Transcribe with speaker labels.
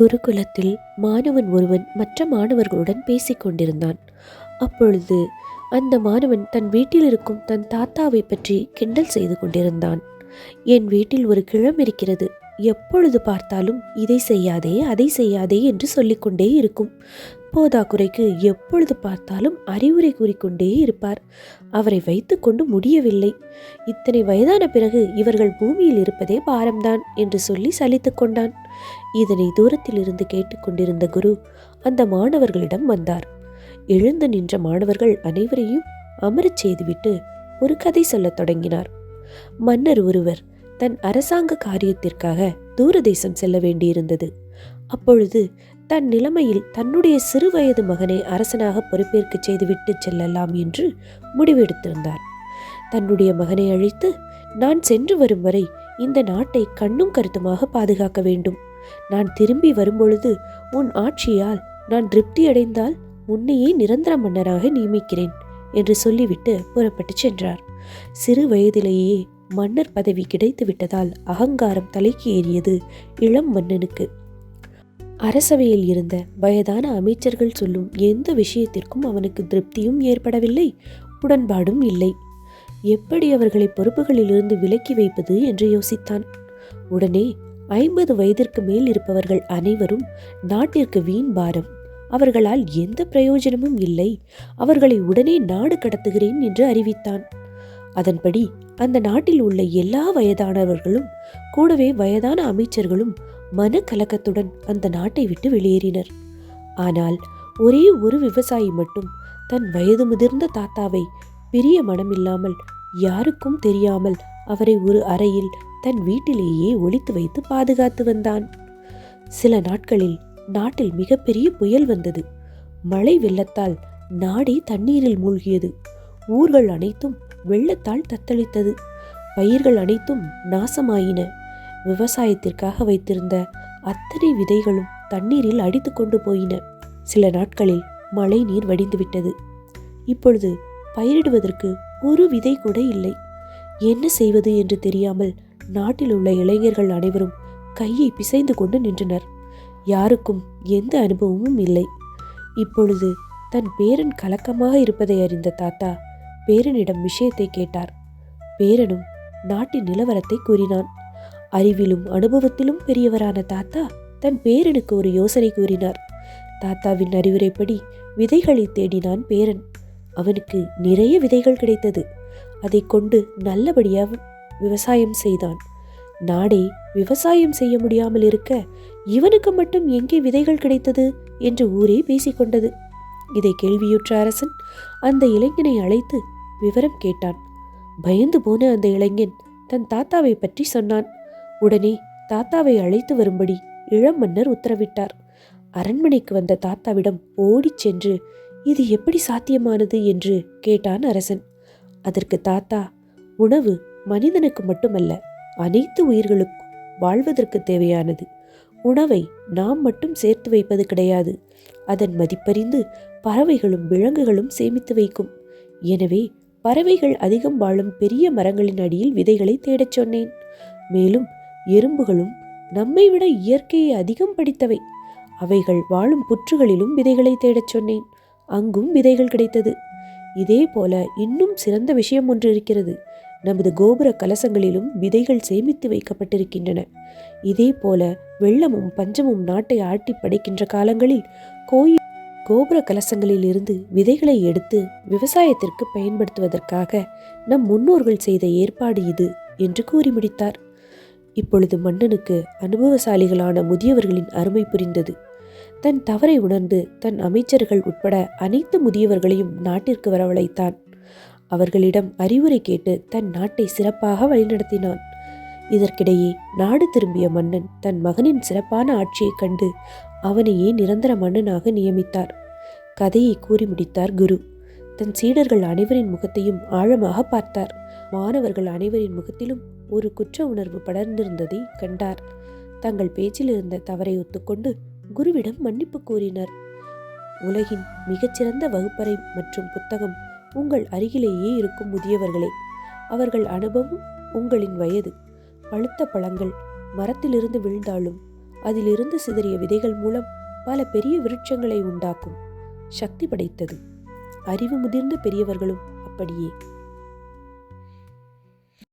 Speaker 1: குருகுலத்தில் மாணவன் ஒருவன் மற்ற மாணவர்களுடன் பேசிக் கொண்டிருந்தான். அப்பொழுது அந்த மாணவன் தன் வீட்டில் இருக்கும் தன் தாத்தாவை பற்றி கிண்டல் செய்து கொண்டிருந்தான். என் வீட்டில் ஒரு கிழம் இருக்கிறது. எப்பொழுது பார்த்தாலும் இதை செய்யாதே அதை செய்யாதே என்று சொல்லிக்கொண்டே இருக்கும். போதாக்குறைக்கு எப்பொழுது பார்த்தாலும் அறிவுரை கூறிக்கொண்டே இருப்பார். அவரை வைத்துக்கொண்டு முடியவில்லை. இத்தனை வயதான பிறகு இவர்கள் பூமியில் இருப்பதே பாரம்தான் என்று சொல்லி சலித்துக் கொண்டான். இதனை தூரத்தில் இருந்து கேட்டுக்கொண்டிருந்த குரு அந்த மாணவர்களிடம் வந்தார். எழுந்து நின்ற மாணவர்கள் அனைவரையும் அமரச் செய்துவிட்டு ஒரு கதை சொல்லத் தொடங்கினார். மன்னர் ஒருவர் தன் அரசாங்க காரியத்திற்காக தூரதேசம் செல்ல வேண்டியிருந்தது. அப்பொழுது தன் நிலைமையில் தன்னுடைய சிறுவயது மகனை அரசனாக பொறுப்பேற்கச் செய்துவிட்டு செல்லலாம் என்று முடிவெடுத்திருந்தார். தன்னுடைய மகனை அழைத்து நான் சென்று வரும் வரை இந்த நாட்டை கண்ணும் கருத்துமாக பாதுகாக்க வேண்டும். நான் திரும்பி வரும்பொழுது உன் ஆட்சியால் நான் திருப்தி அடைந்தால் உன்னையே நிரந்தர மன்னராக நியமிக்கிறேன் என்று சொல்லிவிட்டு புறப்பட்டு சென்றார். சிறு வயதிலேயே மன்னர் பதவி கிடைத்து விட்டதால் அகங்காரம் தலைக்கு ஏறியது இளம் மன்னனுக்கு. அரசவையில் இருந்த வயதான அமைச்சர்கள் சொல்லும் எந்த விஷயத்திற்கும் அவனுக்கு திருப்தியும் ஏற்படவில்லை உடன்பாடும் இல்லை. எப்படி அவர்களை பொறுப்புகளிலிருந்து விலக்கி வைப்பது என்று யோசித்தான். உடனே ஐம்பது வயதிற்கு மேல் இருப்பவர்கள் அனைவரும் நாட்டிற்கு வீண் பாரம். அவர்களால் எந்த பிரயோஜனமும் இல்லை. அவர்களை உடனே நாடு கடத்துகிறேன் என்று அறிவித்தான். அதன்படி அந்த நாட்டில் உள்ள எல்லா வயதானவர்களும் கூடவே வயதான அமைச்சர்களும் மனக்கலக்கத்துடன் அந்த நாட்டை விட்டு வெளியேறினர். ஆனால் ஒரே ஒரு விவசாயி மட்டும் தன் வயது முதிர்ந்த தாத்தாவை பெரிய மனமில்லாமல் யாருக்கும் தெரியாமல் அவரை ஒரு அறையில் தன் வீட்டிலேயே ஒளித்து வைத்து பாதுகாத்து வந்தான். சில நாட்களில் நாட்டில் மிகப்பெரிய புயல் வந்தது. மழை வெள்ளத்தால் நாடே தண்ணீரில் மூழ்கியது. ஊர்கள் அனைத்தும் வெள்ளத்தால் தத்தளித்தது. பயிர்கள் அனைத்தும் நாசமாயின. விவசாயத்திற்காக வைத்திருந்த அத்தனை விதைகளும் தண்ணீரில் அடித்து கொண்டு போயின. சில நாட்களில் மழை நீர் வடிந்துவிட்டது இப்பொழுது பயிரிடுவதற்கு ஒரு விதை கூட இல்லை. என்ன செய்வது என்று தெரியாமல் நாட்டில் உள்ள இளைஞர்கள் அனைவரும் கையை பிசைந்து கொண்டு நின்றனர். யாருக்கும் எந்த அனுபவமும் இல்லை. இப்பொழுது தன் பேரன் கலக்கமாக இருப்பதை அறிந்த தாத்தா பேரனிடம் விஷயத்தை கேட்டார். பேரனும் நாட்டின் நிலவரத்தை கூறினான். அறிவிலும் அனுபவத்திலும் பெரியவரான தாத்தா தன் பேரனுக்கு ஒரு யோசனை கூறினார். தாத்தாவின் அறிவுரைப்படி விதைகளை தேடினான் பேரன். அவனுக்கு நிறைய விதைகள் கிடைத்தது. அதை கொண்டு நல்லபடியாக விவசாயம் செய்தான். நாடே விவசாயம் செய்ய முடியாமல் இருக்க இவனுக்கு மட்டும் எங்கே விதைகள் கிடைத்தது என்று ஊரே பேசிக்கொண்டது இதை கேள்வியுற்ற அரசன் அந்த இளைஞனை அழைத்து விவரம் கேட்டான். பயந்து போன அந்த இளைஞன் தன் தாத்தாவை பற்றி சொன்னான். உடனே தாத்தாவை அழைத்து வரும்படி இளம் மன்னர் உத்தரவிட்டார். அரண்மனைக்கு வந்த தாத்தாவிடம் ஓடிச் சென்று இது எப்படி சாத்தியமானது? என்று கேட்டான் அரசன். அதற்கு தாத்தா உணவு மனிதனுக்கு மட்டுமல்ல அனைத்து உயிர்களுக்கும் வாழ்வதற்கு தேவையானது. உணவை நாம் மட்டும் சேர்த்து வைப்பது கிடையாது. அதன் மதிப்பறிந்து பறவைகளும் விலங்குகளும் சேமித்து வைக்கும். எனவே பறவைகள் அதிகம் வாழும் பெரிய மரங்களின் அடியில் விதைகளை தேடச் சொன்னேன். மேலும் எறும்புகளும் நம்மை விட இயற்கையை அதிகம் படித்தவை. அவைகள் வாழும் புற்றுகளிலும் விதைகளை தேடச் சொன்னேன். அங்கும் விதைகள் கிடைத்தது. இதே போல இன்னும் சிறந்த விஷயம் ஒன்று இருக்கிறது. நமது கோபுர கலசங்களிலும் விதைகள் சேமித்து வைக்கப்பட்டிருக்கின்றன. இதே போல வெள்ளமும் பஞ்சமும் நாட்டை ஆட்டி படைக்கின்ற காலங்களில் கோயில் கோபுர கலசங்களில் இருந்து விதைகளை எடுத்து விவசாயத்திற்கு பயன்படுத்துவதற்காக நம் முன்னோர்கள் செய்த ஏற்பாடு இது என்று கூறி முடித்தார். இப்பொழுது மன்னனுக்கு அனுபவசாலிகளான முதியவர்களின் அருமை புரிந்தது. தன் தவறை உணர்ந்து தன் அமைச்சர்கள் உட்பட அனைத்து முதியவர்களையும் நாட்டிற்கு வரவழைத்தான். அவர்களிடம் அறிவுரை கேட்டு தன் நாட்டை சிறப்பாக வழிநடத்தினான். இதற்கிடையே நாடு திரும்பிய மன்னன் தன் மகனின் சிறப்பான ஆட்சியைக் கண்டு அவனையே நிரந்தர மன்னனாக நியமித்தார். கதையை கூறி முடித்தார் குரு. தன் சீடர்கள் அனைவரின் முகத்தையும் ஆழமாக பார்த்தார். மாணவர்கள் அனைவரின் முகத்திலும் ஒரு குற்ற உணர்வு படர்ந்திருந்ததை கண்டார். தங்கள் பேச்சில் இருந்த தவறை ஒத்துக்கொண்டு குருவிடம் மன்னிப்பு கூறினர் உலகின் மிகச்சிறந்த வகுப்பறை மற்றும் புத்தகம் உங்கள் அருகிலேயே இருக்கும் முதியவர்களே. அவர்கள் அனுபவம் உங்களின் வயது. பழுத்த பழங்கள் மரத்திலிருந்து விழுந்தாலும் அதிலிருந்து சிதறிய விதைகள் மூலம் பல பெரிய விருட்சங்களை உண்டாக்கும். சக்தி படைத்தது. அறிவு முதிர்ந்த பெரியவர்களும் அப்படியே